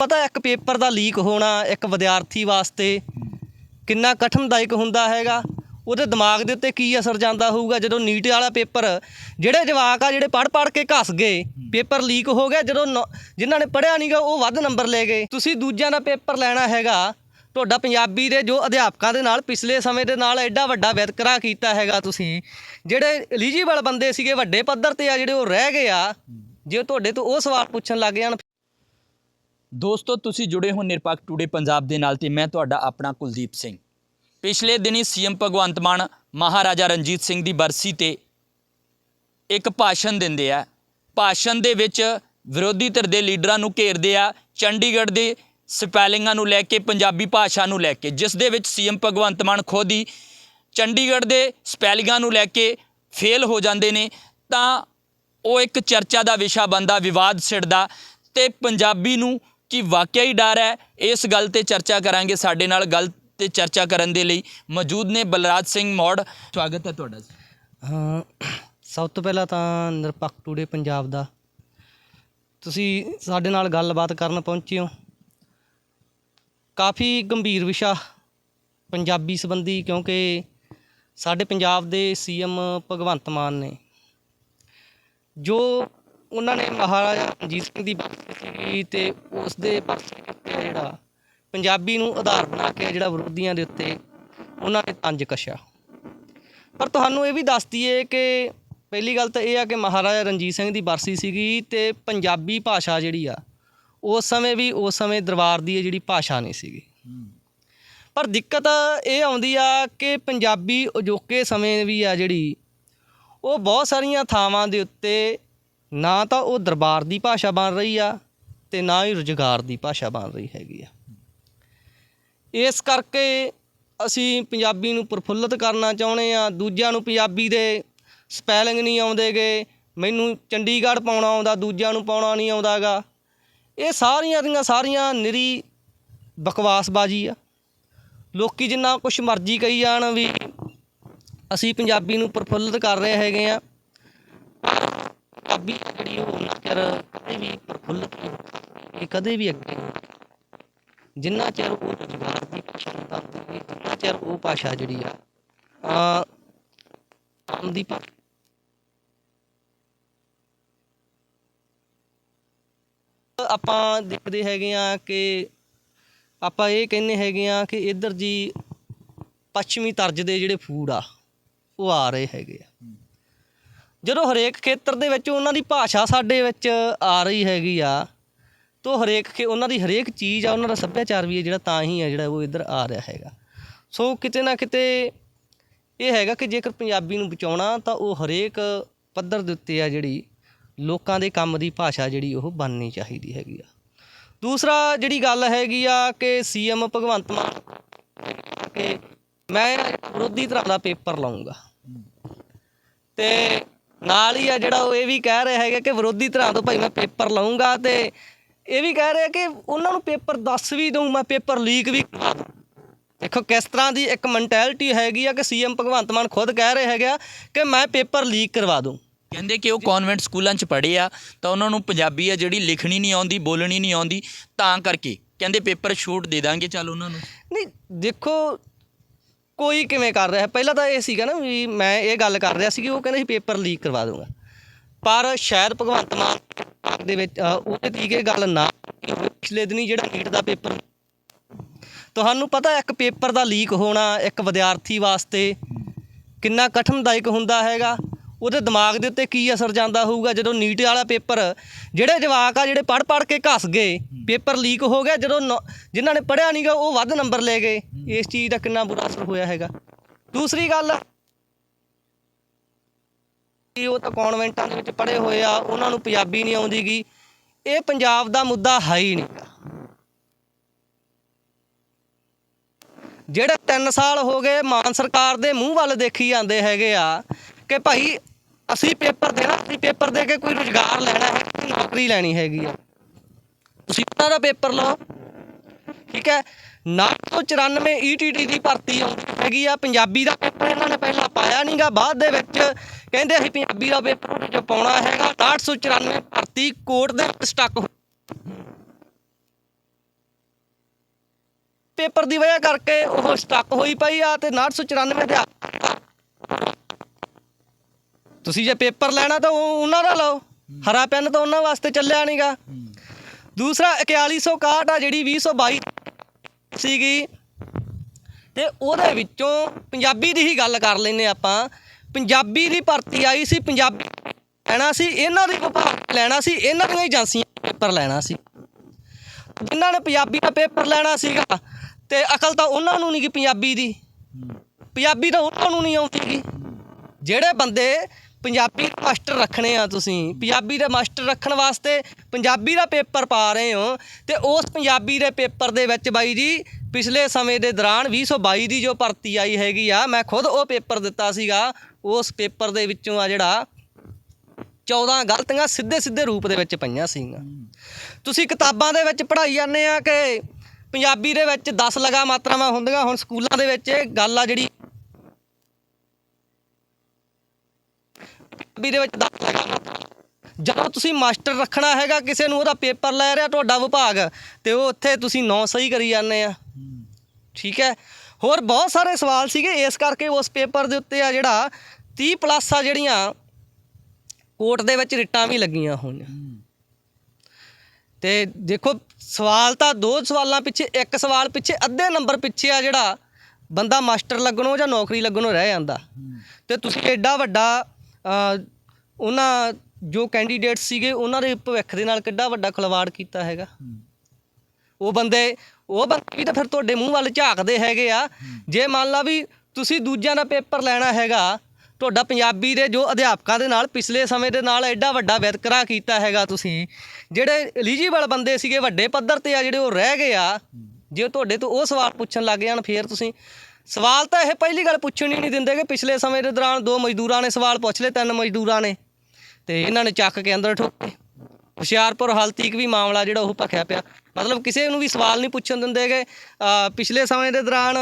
ਪਤਾ ਇੱਕ ਪੇਪਰ ਦਾ ਲੀਕ ਹੋਣਾ, ਇੱਕ ਵਿਦਿਆਰਥੀ ਵਾਸਤੇ ਕਿੰਨਾ ਕਠਿਨਦਾਇਕ ਹੁੰਦਾ ਹੈਗਾ, ਉਹਦੇ ਦਿਮਾਗ ਦੇ ਉੱਤੇ ਕੀ ਅਸਰ ਜਾਂਦਾ ਹੋਊਗਾ? ਜਦੋਂ ਨੀਟ ਵਾਲਾ ਪੇਪਰ, ਜਿਹੜੇ ਜਵਾਕ ਆ, ਜਿਹੜੇ ਪੜ ਪੜ ਕੇ ਘਸ ਗਏ, ਪੇਪਰ ਲੀਕ ਹੋ ਗਿਆ, ਜਦੋਂ ਨੌ- ਜਿਨ੍ਹਾਂ ਨੇ ਪੜਿਆ ਨਹੀਂਗਾ ਉਹ ਵੱਧ ਨੰਬਰ ਲੈ ਗਏ। ਤੁਸੀਂ ਦੂਜਿਆਂ ਦਾ ਪੇਪਰ ਲੈਣਾ ਹੈਗਾ, ਤੁਹਾਡਾ ਪੰਜਾਬੀ ਦੇ ਜੋ ਅਧਿਆਪਕਾਂ ਦੇ ਨਾਲ ਪਿਛਲੇ ਸਮੇਂ ਦੇ ਨਾਲ ਐਡਾ ਵੱਡਾ ਵਿਤਕਰਾ ਕੀਤਾ ਹੈਗਾ ਤੁਸੀਂ, ਜਿਹੜੇ ਐਲੀਜੀਬਲ ਬੰਦੇ ਸੀਗੇ, ਵੱਡੇ ਪੱਧਰ ਤੇ ਆ, ਜਿਹੜੇ ਉਹ ਰਹਿ ਗਏ ਆ, ਜੇ ਤੁਹਾਡੇ ਤੋਂ ਉਹ ਸਵਾਲ ਪੁੱਛਣ ਲੱਗ ਜਾਣ ਦੋਸਤੋ, ਤੁਸੀਂ ਜੁੜੇ ਹੋ ਨਿਰਪੱਖ ਟੂਡੇ ਪੰਜਾਬ ਦੇ ਨਾਲ ਤੇ ਮੈਂ ਤੁਹਾਡਾ ਆਪਣਾ ਕੁਲਦੀਪ ਸਿੰਘ। ਪਿਛਲੇ ਦਿਨੀ ਸੀਐਮ ਭਗਵੰਤ ਮਾਨ ਮਹਾਰਾਜਾ ਰਣਜੀਤ ਸਿੰਘ ਦੀ ਬਰਸੀ ਤੇ ਇੱਕ ਭਾਸ਼ਣ ਦਿੰਦੇ ਆ। ਭਾਸ਼ਣ ਦੇ ਵਿੱਚ ਵਿਰੋਧੀ ਧਿਰ ਦੇ ਲੀਡਰਾਂ ਨੂੰ ਘੇਰਦੇ ਆ, ਚੰਡੀਗੜ੍ਹ ਦੇ ਸਪੈਲਿੰਗਾਂ ਨੂੰ ਲੈ ਕੇ, ਪੰਜਾਬੀ ਭਾਸ਼ਾ ਨੂੰ ਲੈ ਕੇ, ਜਿਸ ਦੇ ਵਿੱਚ ਸੀਐਮ ਭਗਵੰਤ ਮਾਨ ਖੁਦ ਹੀ ਚੰਡੀਗੜ੍ਹ ਦੇ ਸਪੈਲਿੰਗਾਂ ਨੂੰ ਲੈ ਕੇ ਫੇਲ ਹੋ ਜਾਂਦੇ ਨੇ, ਤਾਂ ਉਹ ਇੱਕ ਚਰਚਾ ਦਾ ਵਿਸ਼ਾ ਬਣਦਾ, ਵਿਵਾਦ ਛਿੜਦਾ ਤੇ ਪੰਜਾਬੀ ਨੂੰ ਕਿ ਵਾਕਿਆ ਹੀ ਡਰ ਹੈ ਇਸ ਗੱਲ ਤੇ ਚਰਚਾ ਕਰਾਂਗੇ ਸਾਡੇ ਨਾਲ ਗੱਲ ਤੇ ਚਰਚਾ ਕਰਨ ਦੇ ਲਈ ਮੌਜੂਦ ਨੇ ਬਲਰਾਜ ਸਿੰਘ ਮੌੜ। ਸਵਾਗਤ ਹੈ ਤੁਹਾਡਾ ਹਾਂ ਸਭ ਤੋਂ ਪਹਿਲਾਂ ਤਾਂ ਨਿਰਪੱਖ ਟੂਡੇ ਪੰਜਾਬ ਦਾ। ਤੁਸੀਂ ਸਾਡੇ ਨਾਲ ਗੱਲਬਾਤ ਕਰਨ ਪਹੁੰਚੇ ਹੋ। ਕਾਫੀ ਗੰਭੀਰ ਵਿਸ਼ਾ ਪੰਜਾਬੀ ਸੰਬੰਧੀ ਕਿਉਂਕਿ ਸਾਡੇ ਪੰਜਾਬ ਦੇ ਸੀਐਮ ਭਗਵੰਤ ਮਾਨ ਨੇ। ਜੋ ਉਹਨਾਂ ਨੇ ਮਹਾਰਾਜਾ ਰਣਜੀਤ ਸਿੰਘ ਦੀ ਬਰਸੀ ਸੀਗੀ ਤੇ ਉਸ ਦੇ ਦੇ ਉੱਤੇ ਜਿਹੜਾ ਪੰਜਾਬੀ ਨੂੰ ਆਧਾਰ ਬਣਾ ਕੇ ਜਿਹੜਾ ਵਿਰੋਧੀਆਂ ਦੇ ਉੱਤੇ ਉਹਨਾਂ ਨੇ ਤੰਜ ਕਸ਼ਿਆ। ਪਰ ਤੁਹਾਨੂੰ ਇਹ ਵੀ ਦੱਸ ਦਈਏ ਕਿ ਪਹਿਲੀ ਗੱਲ ਤਾਂ ਇਹ ਆ ਕਿ ਮਹਾਰਾਜਾ ਰਣਜੀਤ ਸਿੰਘ ਦੀ ਬਰਸੀ ਸੀਗੀ ਤੇ ਪੰਜਾਬੀ ਭਾਸ਼ਾ ਜਿਹੜੀ ਆ, ਉਸ ਸਮੇਂ ਵੀ ਉਸ ਸਮੇਂ ਦਰਬਾਰ ਦੀ ਇਹ ਜਿਹੜੀ ਭਾਸ਼ਾ ਨਹੀਂ ਸੀਗੀ। ਪਰ ਦਿੱਕਤ ਇਹ ਆਉਂਦੀ ਆ ਕਿ ਪੰਜਾਬੀ ਅਜੋਕੇ ਸਮੇਂ ਵੀ ਆ ਜਿਹੜੀ, ਉਹ ਬਹੁਤ ਸਾਰੀਆਂ ਥਾਵਾਂ ਦੇ ਉੱਤੇ ਨਾ ਤਾਂ ਉਹ ਦਰਬਾਰ ਦੀ ਭਾਸ਼ਾ ਬਣ ਰਹੀ ਆ ਤੇ ਨਾ ਹੀ ਰੁਜ਼ਗਾਰ ਦੀ ਭਾਸ਼ਾ ਬਣ ਰਹੀ ਹੈਗੀ ਆ। ਇਸ ਕਰਕੇ ਅਸੀਂ ਪੰਜਾਬੀ ਨੂੰ ਪ੍ਰਫੁੱਲਤ ਕਰਨਾ ਚਾਹੁੰਦੇ ਆ। ਦੂਜਿਆਂ ਨੂੰ ਪੰਜਾਬੀ ਦੇ ਸਪੈਲਿੰਗ ਨਹੀਂ ਆਉਂਦੇਗੇ। ਮੈਨੂੰ ਚੰਡੀਗੜ੍ਹ ਪਾਉਣਾ ਆਉਂਦਾ, ਦੂਜਿਆਂ ਨੂੰ ਪਾਉਣਾ ਨਹੀਂ ਆਉਂਦਾਗਾ। ਇਹ ਸਾਰੀਆਂ ਦੀਆਂ ਸਾਰੀਆਂ ਨਿਰੀ ਬਕਵਾਸਬਾਜ਼ੀ ਆ। ਲੋਕੀ ਜਿੰਨਾ ਕੁਝ ਮਰਜ਼ੀ ਕਹੀ ਜਾਣ ਵੀ ਅਸੀਂ ਪੰਜਾਬੀ ਨੂੰ ਪ੍ਰਫੁੱਲਤ ਕਰ ਰਹੇ ਹੈਗੇ ਆ। ਪੰਜਾਬੀ ਜਿਹੜੀ ਉਹ ਨਾ ਚਿਰ ਕਦੇ ਵੀ ਪ੍ਰਫੁੱਲਤ ਨਹੀਂ ਹੋ ਸਕਦੀ, ਇਹ ਕਦੇ ਵੀ ਅੱਗੇ ਜਿੰਨਾ ਚਿਰ ਉਹ ਰੁਜ਼ਗਾਰ ਦੀ ਭਾਸ਼ਾ ਨੂੰ ਦੱਸਦੀ ਹੈ ਜਿੰਨਾ ਚਿਰ ਉਹ ਭਾਸ਼ਾ ਜਿਹੜੀ ਆ ਆ ਆਮ ਦੀ ਭਾਸ਼ਾ ਆਪਾਂ ਦੇਖਦੇ ਹੈਗੇ ਆ ਕਿ ਆਪਾਂ ਇਹ ਕਹਿੰਦੇ ਹੈਗੇ ਆ ਕਿ ਇੱਧਰ ਜੀ ਪੱਛਮੀ ਤਰਜ਼ ਦੇ ਜਿਹੜੇ ਫੂਡ ਆ ਉਹ ਆ ਰਹੇ ਹੈਗੇ ਆ। ਜਦੋਂ ਹਰੇਕ ਖੇਤਰ ਦੇ ਵਿੱਚ ਉਹਨਾਂ ਦੀ ਭਾਸ਼ਾ ਸਾਡੇ ਵਿੱਚ ਆ ਰਹੀ ਹੈਗੀ ਆ, ਤੋ ਹਰੇਕ ਖੇ, ਉਹਨਾਂ ਦੀ ਹਰੇਕ ਚੀਜ਼ ਆ, ਉਹਨਾਂ ਦਾ ਸੱਭਿਆਚਾਰ ਵੀ ਹੈ ਜਿਹੜਾ ਤਾਂ ਹੀ ਹੈ ਜਿਹੜਾ ਉਹ ਇੱਧਰ ਆ ਰਿਹਾ ਹੈਗਾ। ਸੋ ਕਿਤੇ ਨਾ ਕਿਤੇ ਇਹ ਹੈਗਾ ਕਿ ਜੇਕਰ ਪੰਜਾਬੀ ਨੂੰ ਬਚਾਉਣਾ, ਤਾਂ ਉਹ ਹਰੇਕ ਪੱਧਰ ਦੇ ਉੱਤੇ ਆ ਜਿਹੜੀ ਲੋਕਾਂ ਦੇ ਕੰਮ ਦੀ ਭਾਸ਼ਾ ਜਿਹੜੀ ਉਹ ਬਣਨੀ ਚਾਹੀਦੀ ਹੈਗੀ ਆ। ਦੂਸਰਾ ਜਿਹੜੀ ਗੱਲ ਹੈਗੀ ਆ ਕਿ ਸੀਐਮ ਭਗਵੰਤ ਮਾਨ ਕਿ ਮੈਂ ਵਿਰੋਧੀ ਧਿਰਾਂ ਦਾ ਪੇਪਰ ਲਾਉਂਗਾ ਤੇ ਨਾਲ ਹੀ ਆ ਜਿਹੜਾ ਉਹ ਇਹ ਵੀ ਕਹਿ ਰਿਹਾ ਹੈਗਾ ਕਿ ਵਿਰੋਧੀ ਧਿਰਾਂ ਤੋਂ ਭਾਈ ਮੈਂ ਪੇਪਰ ਲਾਉਂਗਾ ਤੇ ਇਹ ਵੀ ਕਹਿ ਰਿਹਾ ਕਿ ਉਹਨਾਂ ਨੂੰ ਪੇਪਰ ਦੱਸ ਵੀ ਦਊਂ ਮੈਂ ਪੇਪਰ ਲੀਕ ਵੀ ਕਰਵਾ ਦੂੰ ਦੇਖੋ ਕਿਸ ਤਰ੍ਹਾਂ ਦੀ ਇੱਕ ਮੈਂਟੈਲਿਟੀ ਹੈਗੀ ਆ ਕਿ ਸੀਐਮ ਭਗਵੰਤ ਮਾਨ ਖੁਦ ਕਹਿ ਰਹੇ ਹੈਗੇ ਕਿ ਮੈਂ ਪੇਪਰ ਲੀਕ ਕਰਵਾ ਦੂੰ ਕਹਿੰਦੇ ਕਿ ਉਹ ਕਨਵੈਂਟ ਸਕੂਲਾਂ 'ਚ ਪੜ੍ਹੇ ਆ ਤਾਂ ਉਹਨਾਂ ਨੂੰ ਪੰਜਾਬੀ ਆ ਜਿਹੜੀ ਲਿਖਣੀ ਨਹੀਂ ਆਉਂਦੀ ਬੋਲਣੀ ਨਹੀਂ ਆਉਂਦੀ ਤਾਂ ਕਰਕੇ। ਕਹਿੰਦੇ ਪੇਪਰ ਛੂਟ ਦੇ ਦਾਂਗੇ ਚੱਲ ਉਹਨਾਂ ਨੂੰ। ਨਹੀਂ ਦੇਖੋ ਕੋਈ ਕਿਵੇਂ ਕਰ ਰਿਹਾ ਪਹਿਲਾਂ ਤਾਂ ਇਹ ਸੀਗਾ ਨਾ ਵੀ ਮੈਂ ਇਹ ਗੱਲ ਕਰ ਰਿਹਾ ਸੀ ਕਿ ਉਹ ਕਹਿੰਦੇ ਸੀ ਪੇਪਰ ਲੀਕ ਕਰਵਾ ਦੂੰਗਾ ਪਰ ਸ਼ਾਇਦ ਭਗਵੰਤ ਮਾਨ ਦੇ ਵਿੱਚ ਅ, ਉਹਦੇ ਤੀਕੇ ਗੱਲ ਨਾ ਕੀਤੀ ਪਿਛਲੇ ਦਿਨੀ ਜਿਹੜਾ ਨੀਟ ਦਾ ਪੇਪਰ ਤੁਹਾਨੂੰ ਪਤਾ ਇੱਕ ਪੇਪਰ ਦਾ ਲੀਕ ਹੋਣਾ ਇੱਕ ਵਿਦਿਆਰਥੀ ਵਾਸਤੇ ਕਿੰਨਾ ਕਠਿਨਦਾਇਕ ਹੁੰਦਾ ਹੈਗਾ। ਉਹਦੇ ਦਿਮਾਗ ਦੇ ਉੱਤੇ ਕੀ ਅਸਰ ਜਾਂਦਾ ਹੋਊਗਾ? ਜਦੋਂ ਨੀਟ ਵਾਲਾ ਪੇਪਰ ਜਿਹੜੇ ਜਵਾਕ ਆ ਜਿਹੜੇ ਪੜ ਪੜ ਕੇ ਘਸ ਗਏ ਪੇਪਰ ਲੀਕ ਹੋ ਗਿਆ ਜਦੋਂ ਜਿਨ੍ਹਾਂ ਨੇ ਪੜਿਆ ਨਹੀਂਗਾ ਉਹ ਵੱਧ ਨੰਬਰ ਲੈ ਗਏ। ਇਸ ਚੀਜ਼ ਦਾ ਕਿੰਨਾ ਬੁਰਾ ਅਸਰ ਹੋਇਆ ਹੈਗਾ। ਦੂਸਰੀ ਗੱਲ ਕਿ ਉਹ ਤਾਂ ਕਨਵੈਂਟਾਂ ਦੇ ਵਿੱਚ ਪੜੇ ਹੋਏ ਆ ਉਹਨਾਂ ਨੂੰ ਪੰਜਾਬੀ ਨਹੀਂ ਆਉਂਦੀਗੀ। ਇਹ ਪੰਜਾਬ ਦਾ ਮੁੱਦਾ ਹੈ ਹੀ ਨਹੀਂ। ਜਿਹੜੇ 3 ਸਾਲ ਹੋ ਗਏ ਮਾਨ ਸਰਕਾਰ ਦੇ ਮੂੰਹ ਵੱਲ ਦੇਖੀ ਜਾਂਦੇ ਹੈਗੇ ਆ ਕਿ ਭਾਈ ਅਸੀਂ ਪੇਪਰ ਦੇਣਾ, ਅਸੀਂ ਪੇਪਰ ਦੇ ਕੇ ਕੋਈ ਰੁਜ਼ਗਾਰ ਲੈਣਾ ਹੈ, ਕੋਈ ਨੌਕਰੀ ਲੈਣੀ ਹੈਗੀ ਆ। ਤੁਸੀਂ ਉਹਨਾਂ ਦਾ ਪੇਪਰ ਲਓ। ਠੀਕ ਹੈ 994 ETT ਦੀ ਭਰਤੀ ਆਉਂਦੀ ਹੈਗੀ ਆ। ਪੰਜਾਬੀ ਦਾ ਪੇਪਰ ਇਹਨਾਂ ਨੇ ਪਹਿਲਾਂ ਪਾਇਆ ਨਹੀਂਗਾ ਬਾਅਦ ਦੇ ਵਿੱਚ ਕਹਿੰਦੇ ਅਸੀਂ ਪੰਜਾਬੀ ਦਾ ਪੇਪਰ ਉਹਦੇ ਪਾਉਣਾ ਹੈਗਾ। 894 ਭਰਤੀ, ਕੋਰਟ ਦੇ ਵਿੱਚ ਸਟਕ ਪੇਪਰ ਦੀ ਵਜ੍ਹਾ ਕਰਕੇ ਉਹ ਸਟਕ ਹੋਈ ਪਈ ਆ ਤੇ 994 ਦੇ ਤੁਸੀਂ ਜੇ ਪੇਪਰ ਲੈਣਾ ਤਾਂ ਉਹ ਉਹਨਾਂ ਦਾ ਲਓ ਹਰਾ ਪੈਨ ਤਾਂ ਉਹਨਾਂ ਵਾਸਤੇ ਚੱਲਿਆ ਨਹੀਂਗਾ ਦੂਸਰਾ 4161 ਆ ਜਿਹੜੀ 2022 ਸੀਗੀ। ਤੇ ਉਹਦੇ ਵਿੱਚੋਂ ਪੰਜਾਬੀ ਦੀ ਹੀ ਗੱਲ ਕਰ ਲੈਨੇ ਆਪਾਂ। ਪੰਜਾਬੀ ਦੀ ਭਰਤੀ ਆਈ ਸੀ ਪੰਜਾਬੀ ਲੈਣਾ ਸੀ ਇਹਨਾਂ ਦੀ ਵਿਭਾਗ ਲੈਣਾ ਸੀ ਇਹਨਾਂ ਦੀਆਂ ਏਜੰਸੀਆਂ ਪੇਪਰ ਲੈਣਾ ਸੀ। ਜਿਨ੍ਹਾਂ ਨੇ ਪੰਜਾਬੀ ਦਾ ਪੇਪਰ ਲੈਣਾ ਸੀਗਾ ਤੇ ਅਕਲ ਤਾਂ ਉਹਨਾਂ ਨੂੰ ਨਹੀਂ ਗੀ ਪੰਜਾਬੀ ਦੀ। ਪੰਜਾਬੀ ਤਾਂ ਉਹਨਾਂ ਨੂੰ ਨਹੀਂ ਆਉਂਦੀ ਜਿਹੜੇ ਬੰਦੇ ਪੰਜਾਬੀ ਮਾਸਟਰ ਰੱਖਣੇ ਆ ਤੁਸੀਂ। ਪੰਜਾਬੀ ਦੇ ਮਾਸਟਰ ਰੱਖਣ ਵਾਸਤੇ ਪੰਜਾਬੀ ਦਾ ਪੇਪਰ ਪਾ ਰਹੇ ਹੋ ਤੇ ਉਸ ਪੰਜਾਬੀ ਦੇ ਪੇਪਰ ਦੇ ਵਿੱਚ ਬਾਈ ਜੀ, ਪਿਛਲੇ ਸਮੇਂ ਦੇ ਦੌਰਾਨ 2022 ਦੀ ਜੋ ਭਰਤੀ ਆਈ ਹੈਗੀ ਆ, ਮੈਂ ਖੁਦ ਉਹ ਪੇਪਰ ਦਿੱਤਾ ਸੀਗਾ, ਉਸ ਪੇਪਰ ਦੇ ਵਿੱਚੋਂ ਆ ਜਿਹੜਾ 14 ਗਲਤੀਆਂ ਸਿੱਧੇ ਸਿੱਧੇ ਰੂਪ ਦੇ ਵਿੱਚ ਪਈਆਂ ਸੀਗੀਆਂ। ਤੁਸੀਂ ਕਿਤਾਬਾਂ ਦੇ ਵਿੱਚ ਪੜ੍ਹਾਈ ਜਾਂਦੇ ਆ ਕਿ ਪੰਜਾਬੀ ਦੇ ਵਿੱਚ 10 ਲਗਾ ਮਾਤਰਾਵਾਂ ਹੁੰਦੀਆਂ, ਹੁਣ ਸਕੂਲਾਂ ਦੇ ਵਿੱਚ ਗੱਲ ਆ ਜਿਹੜੀ ਪੰਜਾਬੀ ਦੇ ਵਿੱਚ 10 ਲਗਾ ਜਦੋਂ ਤੁਸੀਂ ਮਾਸਟਰ ਰੱਖਣਾ ਹੈਗਾ, ਕਿਸੇ ਨੂੰ ਉਹਦਾ ਪੇਪਰ ਲੈ ਰਿਹਾ ਤੁਹਾਡਾ ਵਿਭਾਗ, ਤੇ ਉਹ ਉੱਥੇ ਤੁਸੀਂ ਨੌ ਸਹੀ ਕਰੀ ਜਾਂਦੇ ਆ। ਠੀਕ ਹੈ? ਹੋਰ ਬਹੁਤ ਸਾਰੇ ਸਵਾਲ ਸੀਗੇ, ਇਸ ਕਰਕੇ ਉਸ ਪੇਪਰ ਦੇ ਉੱਤੇ ਆ ਜਿਹੜਾ 30 ਪਲੱਸ ਆ ਜਿਹੜੀਆਂ, ਕੋਰਟ ਦੇ ਵਿੱਚ ਰਿਟਾਂ ਵੀ ਲੱਗੀਆਂ ਹੋਈਆਂ। ਤੇ ਦੇਖੋ, ਸਵਾਲ ਤਾਂ ਦੋ ਸਵਾਲਾਂ ਪਿੱਛੇ, ਇੱਕ ਸਵਾਲ ਪਿੱਛੇ, ਅੱਧੇ ਨੰਬਰ ਪਿੱਛੇ ਆ ਜਿਹੜਾ ਬੰਦਾ ਮਾਸਟਰ ਲੱਗਣੋਂ ਜਾਂ ਨੌਕਰੀ ਲੱਗਣੋਂ ਰਹਿ ਜਾਂਦਾ। ਤੇ ਤੁਸੀਂ ਐਡਾ ਵੱਡਾ ਉਹਨਾਂ ਜੋ ਕੈਂਡੀਡੇਟ ਸੀਗੇ ਉਹਨਾਂ ਦੇ ਭਵਿੱਖ ਦੇ ਨਾਲ ਕਿੱਡਾ ਵੱਡਾ ਖਿਲਵਾੜ ਕੀਤਾ ਹੈਗਾ। ਉਹ ਬੰਦੇ ਉਹ ਬੰਦੇ ਵੀ ਤਾਂ ਫਿਰ ਤੁਹਾਡੇ ਮੂੰਹ ਵੱਲ ਝਾਕਦੇ ਹੈਗੇ ਆ। ਜੇ ਮੰਨ ਲਾ ਵੀ ਤੁਸੀਂ ਦੂਜਿਆਂ ਦਾ ਪੇਪਰ ਲੈਣਾ ਹੈਗਾ ਤੁਹਾਡਾ ਪੰਜਾਬੀ ਦੇ ਜੋ ਅਧਿਆਪਕਾਂ ਦੇ ਨਾਲ ਪਿਛਲੇ ਸਮੇਂ ਦੇ ਨਾਲ ਐਡਾ ਵੱਡਾ ਵਿਤਕਰਾ ਕੀਤਾ ਹੈਗਾ ਤੁਸੀਂ ਜਿਹੜੇ ਐਲੀਜੀਬਲ ਬੰਦੇ ਸੀਗੇ ਵੱਡੇ ਪੱਧਰ ਤੇ ਆ ਜਿਹੜੇ ਉਹ ਰਹਿ ਗਏ ਆ ਜੇ ਤੁਹਾਡੇ ਤੋਂ ਉਹ ਸਵਾਲ ਪੁੱਛਣ ਲੱਗ ਜਾਣ ਫੇਰ ਤੁਸੀਂ ਸਵਾਲ ਤਾਂ ਇਹ ਪਹਿਲੀ ਗੱਲ ਪੁੱਛਣ ਹੀ ਨਹੀਂ ਦਿੰਦੇ ਕਿ ਪਿਛਲੇ ਸਮੇਂ ਦੇ ਦੌਰਾਨ ਦੋ ਮਜ਼ਦੂਰਾਂ ਨੇ ਸਵਾਲ ਪੁੱਛ ਲਏ ਤਿੰਨ ਮਜ਼ਦੂਰਾਂ ਨੇ। ਤੇ ਇਹਨਾਂ ਨੇ ਚੱਕ ਕੇ ਅੰਦਰ ਠੋਕੇ। ਹੁਸ਼ਿਆਰਪੁਰ ਹਾਲਤੀਕ ਵੀ ਮਾਮਲਾ ਜਿਹੜਾ ਉਹ ਭਖਿਆ ਪਿਆ। ਮਤਲਬ ਕਿਸੇ ਨੂੰ ਵੀ ਸਵਾਲ ਨਹੀਂ ਪੁੱਛਣ ਦਿੰਦੇਗੇ ਅ, ਪਿਛਲੇ ਸਮੇਂ ਦੇ ਦੌਰਾਨ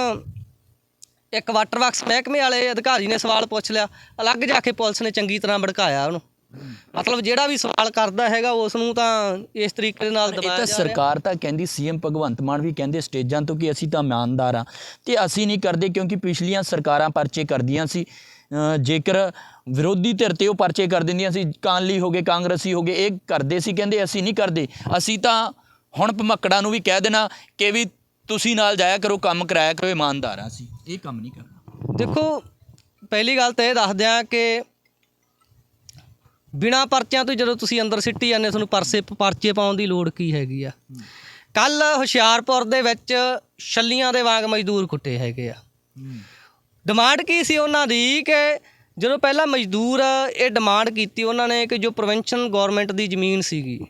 ਇੱਕ ਵਾਟਰ ਵਰਕਸ ਮਹਿਕਮੇ ਵਾਲੇ ਅਧਿਕਾਰੀ ਨੇ ਸਵਾਲ ਪੁੱਛ ਲਿਆ। ਅਲੱਗ ਜਾ ਕੇ ਪੁਲਿਸ ਨੇ ਚੰਗੀ ਤਰ੍ਹਾਂ ਭੜਕਾਇਆ ਉਹਨੂੰ। ਮਤਲਬ ਜਿਹੜਾ ਵੀ ਸਵਾਲ ਕਰਦਾ ਹੈਗਾ ਉਸ ਨੂੰ ਤਾਂ ਇਸ ਤਰੀਕੇ ਦੇ ਨਾਲ ਦਬਾਇਆ ਜਾ ਰਿਹਾ। ਸਰਕਾਰ ਤਾਂ ਕਹਿੰਦੀ ਸੀਐਮ ਭਗਵੰਤ ਮਾਨ ਵੀ ਕਹਿੰਦੇ ਸਟੇਜਾਂ ਤੋਂ ਕਿ ਅਸੀਂ ਤਾਂ ਇਮਾਨਦਾਰ ਆ ਤੇ ਅਸੀਂ ਨਹੀਂ ਕਰਦੇ ਕਿਉਂਕਿ ਪਿਛਲੀਆਂ ਸਰਕਾਰਾਂ ਪਰਚੇ ਕਰਦੀਆਂ ਸੀ। ਜੇਕਰ ਵਿਰੋਧੀ ਧਿਰ ਤੇ ਉਹ ਪਰਚੇ ਕਰ ਦਿੰਦੀਆਂ ਸੀ ਕਾਂਗਲੀ ਹੋ ਗਏ ਕਾਂਗਰਸੀ ਹੋ ਗਏ ਇਹ ਕਰਦੇ ਸੀ ਕਹਿੰਦੇ ਅਸੀਂ ਨਹੀਂ ਕਰਦੇ। ਅਸੀਂ ਤਾਂ ਹੁਣ ਭਮੱਕੜਾਂ ਨੂੰ ਵੀ ਕਹਿ ਦੇਣਾ ਕਿ ਵੀ ਤੁਸੀਂ ਨਾਲ ਜਾਇਆ ਕਰੋ ਕੰਮ ਕਰਾਇਆ ਕਰੋ ਇਮਾਨਦਾਰ ਆ ਅਸੀਂ। ਇਹ ਕੰਮ ਨਹੀਂ ਕਰਨਾ। ਦੇਖੋ ਪਹਿਲੀ ਗੱਲ ਤਾਂ ਇਹ ਦੱਸ ਦਿਆਂ ਕਿ ਬਿਨਾ ਪਰਚਿਆਂ ਤੋਂ ਜਦੋਂ ਤੁਸੀਂ ਅੰਦਰ ਸਿੱਟੀ ਜਾਂਦੇ ਤੁਹਾਨੂੰ ਪਰਸੇ ਪਰਚੇ ਪਾਉਣ ਦੀ ਲੋੜ ਕੀ ਹੈਗੀ ਆ? ਕੱਲ ਹੁਸ਼ਿਆਰਪੁਰ ਦੇ ਵਿੱਚ ਛੱਲੀਆਂ ਦੇ ਵਾਂਗ ਮਜ਼ਦੂਰ ਕੁੱਟੇ ਹੈਗੇ ਆ। ਡਿਮਾਂਡ ਕੀ ਸੀ ਉਹਨਾਂ ਦੀ ਕਿ ਜਦੋਂ ਪਹਿਲਾਂ ਮਜ਼ਦੂਰ ਇਹ ਡਿਮਾਂਡ ਕੀਤੀ, ਉਹਨਾਂ ਨੇ ਕਿ ਜੋ ਪ੍ਰੋਵਿੰਸ਼ਨ ਗਵਰਨਮੈਂਟ ਦੀ ਜ਼ਮੀਨ ਸੀਗੀ,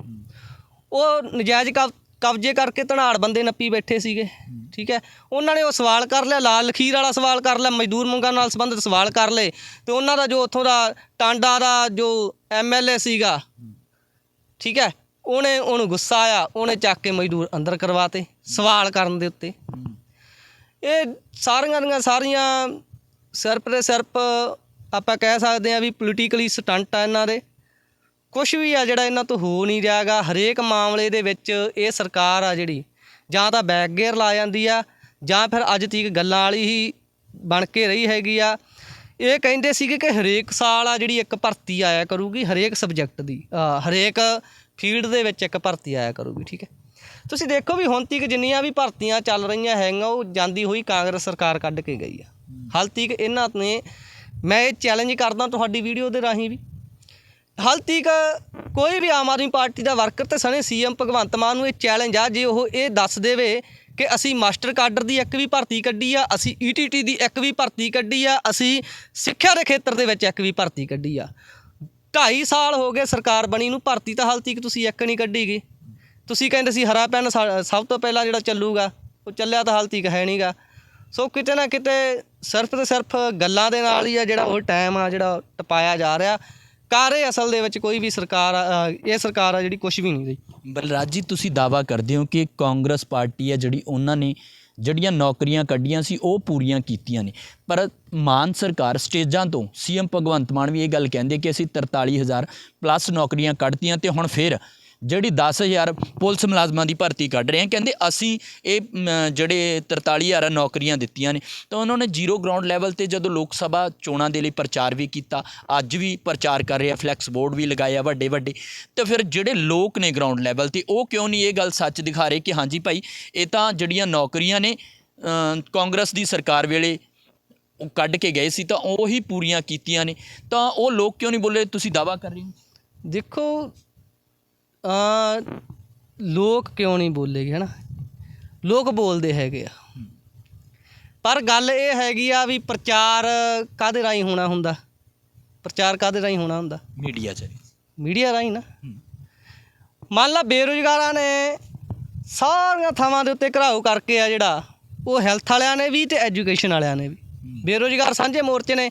ਉਹ ਨਜਾਇਜ਼ ਕਬ- ਕਬਜ਼ੇ ਕਰਕੇ ਧਨਾੜ ਬੰਦੇ ਨੱਪੀ ਬੈਠੇ ਸੀਗੇ, ਠੀਕ ਹੈ। ਉਹਨਾਂ ਨੇ ਉਹ ਸਵਾਲ ਕਰ ਲਿਆ, ਲਾਲ ਲਖੀਰ ਵਾਲਾ ਸਵਾਲ ਕਰ ਲਿਆ, ਮਜ਼ਦੂਰ ਮੰਗਾਂ ਨਾਲ ਸੰਬੰਧਿਤ ਸਵਾਲ ਕਰ ਲਏ। ਤੇ ਉਹਨਾਂ ਦਾ ਜੋ ਉੱਥੋਂ ਦਾ ਟਾਂਡਾ ਦਾ ਜੋ ਐਮਐਲਏ ਸੀਗਾ, ਠੀਕ ਹੈ, ਉਹਨੇ ਉਹਨੂੰ ਗੁੱਸਾ ਆਇਆ, ਉਹਨੇ ਚੱਕ ਕੇ ਮਜ਼ਦੂਰ ਅੰਦਰ ਕਰਵਾਤੇ, ਸਵਾਲ ਕਰਨ ਦੇ ਉੱਤੇ। ਇਹ ਸਾਰੀਆਂ ਦੀਆਂ ਸਾਰੀਆਂ ਸਿਰਪ ਦੇ ਸਿਰਪ ਆਪਾਂ ਕਹਿ ਸਕਦੇ ਆ ਵੀ ਪੋਲੀਟੀਕਲੀ ਸਟੰਟ ਆ ਇਹਨਾਂ ਦੇ। ਕੁਝ ਵੀ ਆ ਜਿਹੜਾ ਇਹਨਾਂ ਤੋਂ ਹੋ ਨਹੀਂ ਰਿਹਾਗਾ ਹਰੇਕ ਮਾਮਲੇ ਦੇ ਵਿੱਚ ਇਹ ਸਰਕਾਰ ਆ ਜਿਹੜੀ ਜਾਂ ਤਾਂ ਬੈਕ ਗੇਅਰ ਲਾ ਜਾਂਦੀ ਆ ਜਾਂ ਫਿਰ ਅੱਜ ਤੀਕ ਗੱਲਾਂ ਵਾਲੀ ਹੀ ਬਣ ਕੇ ਰਹੀ ਹੈਗੀ ਆ। ਇਹ ਕਹਿੰਦੇ ਸੀਗੇ ਕਿ ਹਰੇਕ ਸਾਲ ਆ ਜਿਹੜੀ ਇੱਕ ਭਰਤੀ ਆਇਆ ਕਰੂਗੀ ਹਰੇਕ ਸਬਜੈਕਟ ਦੀ ਹਰੇਕ ਫੀਲਡ ਦੇ ਵਿੱਚ ਇੱਕ ਭਰਤੀ ਆਇਆ ਕਰੂਗੀ ਠੀਕ ਹੈ? ਤੁਸੀਂ ਦੇਖੋ ਵੀ ਹੁਣ ਤੀਕ ਜਿੰਨੀਆਂ ਵੀ ਭਰਤੀਆਂ ਚੱਲ ਰਹੀਆਂ ਹੈਗੀਆਂ ਉਹ ਜਾਂਦੀ ਹੋਈ ਕਾਂਗਰਸ ਸਰਕਾਰ ਕੱਢ ਕੇ ਗਈ ਆ। ਹਾਲ ਤੀਕ ਇਹਨਾਂ ਨੇ ਮੈਂ ਇਹ ਚੈਲੰਜ ਕਰਦਾ ਤੁਹਾਡੀ ਵੀਡੀਓ ਦੇ ਰਾਹੀਂ ਵੀ। ਹਾਲ ਤੀਕ ਕੋਈ ਵੀ ਆਮ ਆਦਮੀ ਪਾਰਟੀ ਦਾ ਵਰਕਰ ਤੇ ਸਣੇ ਸੀਐਮ ਭਗਵੰਤ ਮਾਨ ਨੂੰ ਇਹ ਚੈਲੰਜ ਆ, ਜੇ ਉਹ ਇਹ ਦੱਸ ਦੇਵੇ ਕਿ ਅਸੀਂ ਮਾਸਟਰ ਕਾਡਰ ਦੀ ਇੱਕ ਵੀ ਭਰਤੀ ਕੱਢੀ ਆ, ਅਸੀਂ ਈਟੀਟੀ ਦੀ ਇੱਕ ਵੀ ਭਰਤੀ ਕੱਢੀ ਆ, ਅਸੀਂ ਸਿੱਖਿਆ ਦੇ ਖੇਤਰ ਦੇ ਵਿੱਚ ਇੱਕ ਵੀ ਭਰਤੀ ਕੱਢੀ ਆ। 2.5 ਸਾਲ ਹੋ ਗਏ ਸਰਕਾਰ ਬਣੀ ਨੂੰ, ਭਰਤੀ ਤਾਂ ਹਾਲ ਤੀਕ ਤੁਸੀਂ ਇੱਕ ਨਹੀਂ ਕੱਢੀ ਗਈ ਤੁਸੀਂ ਕਹਿੰਦੇ ਸੀ ਹਰਾ ਪੈਨ ਸਾ- ਸਭ ਤੋਂ ਪਹਿਲਾਂ ਜਿਹੜਾ ਚੱਲੂਗਾ, ਉਹ ਚੱਲਿਆ ਤਾਂ ਹਾਲ ਤੀਕ ਹੈ ਨਹੀਂਗਾ ਸੋ ਕਿਤੇ ਨਾ ਕਿਤੇ ਸਿਰਫ ਤੇ ਸਿਰਫ ਗੱਲਾਂ ਦੇ ਨਾਲ ਹੀ ਆ ਜਿਹੜਾ ਉਹ ਟਾਈਮ ਆ, ਜਿਹੜਾ ਟਪਾਇਆ ਜਾ ਰਿਹਾ। ਕਾਰੇ ਅਸਲ ਦੇ ਵਿੱਚ ਕੋਈ ਵੀ ਸਰਕਾਰ ਆ, ਇਹ ਸਰਕਾਰ ਆ ਜਿਹੜੀ ਕੁਝ ਵੀ ਨਹੀਂ ਰਹੀ। ਬਲਰਾਜ ਜੀ ਤੁਸੀਂ ਦਾਵਾ ਕਰਦੇ ਹੋ ਕਿ ਕਾਂਗਰਸ ਪਾਰਟੀ ਹੈ ਜਿਹੜੀ ਉਹਨਾਂ ਨੇ ਜਿਹੜੀਆਂ ਨੌਕਰੀਆਂ ਕੱਢੀਆਂ ਸੀ ਉਹ ਪੂਰੀਆਂ ਕੀਤੀਆਂ ਨੇ। ਪਰ ਮਾਨ ਸਰਕਾਰ ਸਟੇਜਾਂ ਤੋਂ ਸੀਐਮ ਭਗਵੰਤ ਮਾਨ ਵੀ ਇਹ ਗੱਲ ਕਹਿੰਦੇ ਕਿ ਅਸੀਂ 43000 ਪਲੱਸ ਨੌਕਰੀਆਂ ਕੱਢਤੀਆਂ ਤੇ ਹੁਣ ਫਿਰ ਜਿਹੜੀ 10000 ਪੁਲਿਸ ਮੁਲਾਜ਼ਮਾਂ ਦੀ ਭਰਤੀ ਕੱਢ ਰਹੇ ਆ ਕਹਿੰਦੇ ਅਸੀਂ ਇਹ ਮ, ਜਿਹੜੇ 43000 ਨੌਕਰੀਆਂ ਦਿੱਤੀਆਂ ਨੇ ਤਾਂ ਉਹਨਾਂ ਨੇ ਜ਼ੀਰੋ ਗਰਾਊਂਡ ਲੈਵਲ ਤੇ ਜਦੋਂ ਲੋਕ ਸਭਾ ਚੋਣਾਂ ਦੇ ਲਈ ਪ੍ਰਚਾਰ ਵੀ ਕੀਤਾ ਅੱਜ ਵੀ ਪ੍ਰਚਾਰ ਕਰ ਰਹੇ ਆ ਫਲੈਕਸ ਬੋਰਡ ਵੀ ਲਗਾਏ ਆ ਵੱਡੇ ਵੱਡੇ ਤੇ ਫਿਰ ਜਿਹੜੇ ਲੋਕ ਨੇ ਗਰਾਊਂਡ ਲੈਵਲ ਤੇ ਉਹ ਕਿਉਂ ਨਹੀਂ ਇਹ ਗੱਲ ਸੱਚ ਦਿਖਾ ਰਹੇ ਕਿ ਹਾਂਜੀ ਭਾਈ ਇਹ ਤਾਂ ਜਿਹੜੀਆਂ ਨੌਕਰੀਆਂ ਨੇ ਕਾਂਗਰਸ ਦੀ ਸਰਕਾਰ ਵੇਲੇ ਉਹ ਕੱਢ ਕੇ ਗਏ ਸੀ ਤਾਂ ਉਹ ਹੀ ਪੂਰੀਆਂ ਕੀਤੀਆਂ ਨੇ ਤਾਂ ਉਹ ਲੋਕ ਕਿਉਂ ਨਹੀਂ ਬੋਲੇ ਤੁਸੀਂ ਦਾਵਾ ਕਰ ਰਹੇ ਹੋ? ਦੇਖੋ ਲੋਕ ਕਿਉਂ ਨਹੀਂ ਬੋਲੇਗੇ ਹਨਾ? ਲੋਕ ਬੋਲਦੇ ਹੈਗੇ ਆ। ਪਰ ਗੱਲ ਇਹ ਹੈਗੀ ਆ ਵੀ ਪ੍ਰਚਾਰ ਕਾਦੇ ਰਾਹੀਂ ਹੋਣਾ ਹੁੰਦਾ? ਪ੍ਰਚਾਰ ਕਾਦੇ ਰਾਹੀਂ ਹੋਣਾ ਹੁੰਦਾ? ਮੀਡੀਆ 'ਚ। ਮੀਡੀਆ ਰਾਹੀਂ ਨਾ। ਮੰਨ ਲਾ ਬੇਰੁਜ਼ਗਾਰਾਂ ਨੇ ਸਾਰੀਆਂ ਥਾਵਾਂ ਦੇ ਉੱਤੇ ਘਰਾਓ ਕਰਕੇ ਆ ਜਿਹੜਾ ਉਹ ਹੈਲਥ ਵਾਲਿਆਂ ਨੇ ਵੀ ਤੇ ਐਜੂਕੇਸ਼ਨ ਵਾਲਿਆਂ ਨੇ ਵੀ। ਬੇਰੁਜ਼ਗਾਰ ਸਾਂਝੇ ਮੋਰਚੇ ਨੇ।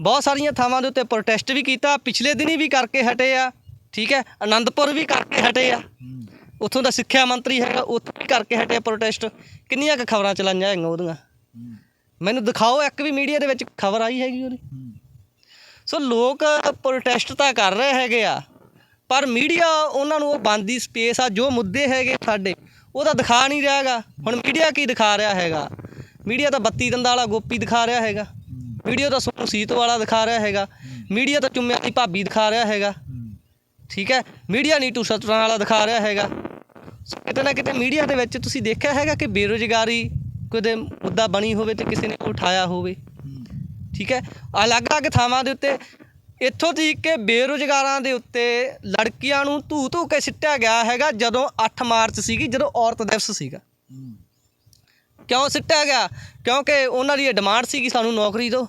ਬਹੁਤ ਸਾਰੀਆਂ ਥਾਵਾਂ ਦੇ ਉੱਤੇ ਪ੍ਰੋਟੈਸਟ ਵੀ ਕੀਤਾ ਪਿਛਲੇ ਦਿਨੀ ਵੀ ਕਰਕੇ ਹਟੇ ਆ। ਠੀਕ ਹੈ? ਆਨੰਦਪੁਰ ਵੀ ਕਰਕੇ ਹਟੇ ਆ। ਉੱਥੋਂ ਦਾ ਸਿੱਖਿਆ ਮੰਤਰੀ ਹੈਗਾ, ਉੱਥੇ ਵੀ ਕਰਕੇ ਹਟੇ ਪ੍ਰੋਟੈਸਟ ਕਿੰਨੀਆਂ ਕੁ ਖਬਰਾਂ ਚਲਾਈਆਂ ਹੈਗੀਆਂ ਉਹਦੀਆਂ? ਮੈਨੂੰ ਦਿਖਾਓ, ਇੱਕ ਵੀ ਮੀਡੀਆ ਦੇ ਵਿੱਚ ਖਬਰ ਆਈ ਹੈਗੀ ਉਹਦੀ। ਸੋ ਲੋਕ ਪ੍ਰੋਟੈਸਟ ਤਾਂ ਕਰ ਰਹੇ ਹੈਗੇ ਆ, ਪਰ ਮੀਡੀਆ ਉਹਨਾਂ ਨੂੰ ਉਹ ਬੰਦੀ ਸਪੇਸ ਆ, ਜੋ ਮੁੱਦੇ ਹੈਗੇ ਸਾਡੇ ਉਹ ਤਾਂ ਦਿਖਾ ਨਹੀਂ ਰਿਹਾਗਾ ਹੁਣ ਮੀਡੀਆ ਕੀ ਦਿਖਾ ਰਿਹਾ ਹੈਗਾ? ਮੀਡੀਆ ਤਾਂ ਬੱਤੀ ਦੰਦਾਂ ਵਾਲਾ ਗੋਪੀ ਦਿਖਾ ਰਿਹਾ ਹੈਗਾ। ਮੀਡੀਆ ਤਾਂ ਸੋਨੂੰ ਸੀਤ ਵਾਲਾ ਦਿਖਾ ਰਿਹਾ ਹੈਗਾ। ਮੀਡੀਆ ਤਾਂ ਚੁੰਮਿਆਂ ਦੀ ਭਾਬੀ ਦਿਖਾ ਰਿਹਾ ਹੈਗਾ। ਠੀਕ ਹੈ? ਮੀਡੀਆ ਨੀਟੂ ਸਤਰਾਂ ਵਾਲਾ ਦਿਖਾ ਰਿਹਾ ਹੈਗਾ। ਕਿਤੇ ਨਾ ਕਿਤੇ ਮੀਡੀਆ ਦੇ ਵਿੱਚ ਤੁਸੀਂ ਦੇਖਿਆ ਹੈਗਾ ਕਿ ਬੇਰੁਜ਼ਗਾਰੀ ਕੋਈ ਮੁੱਦਾ ਬਣੀ ਹੋਵੇ ਤੇ ਕਿਸੇ ਨੇ ਉਠਾਇਆ ਹੋਵੇ। ਠੀਕ ਹੈ? ਅਲੱਗ-ਅਲੱਗ ਥਾਵਾਂ ਦੇ ਉੱਤੇ ਇੱਥੋਂ ਤੱਕ ਕਿ ਬੇਰੁਜ਼ਗਾਰਾਂ ਦੇ ਉੱਤੇ ਲੜਕੀਆਂ ਨੂੰ ਧੂ ਧੂ ਕੇ ਸਿੱਟਿਆ ਗਿਆ ਹੈਗਾ ਜਦੋਂ 8 ਮਾਰਚ ਸੀਗੀ ਜਦੋਂ ਔਰਤ ਦਿਵਸ ਸੀਗਾ। ਕਿਉਂ ਸਿੱਟਿਆ ਗਿਆ? ਕਿਉਂਕਿ ਉਹਨਾਂ ਦੀ ਇਹ ਡਿਮਾਂਡ ਸੀ ਕਿ ਸਾਨੂੰ ਨੌਕਰੀ ਦਿਓ।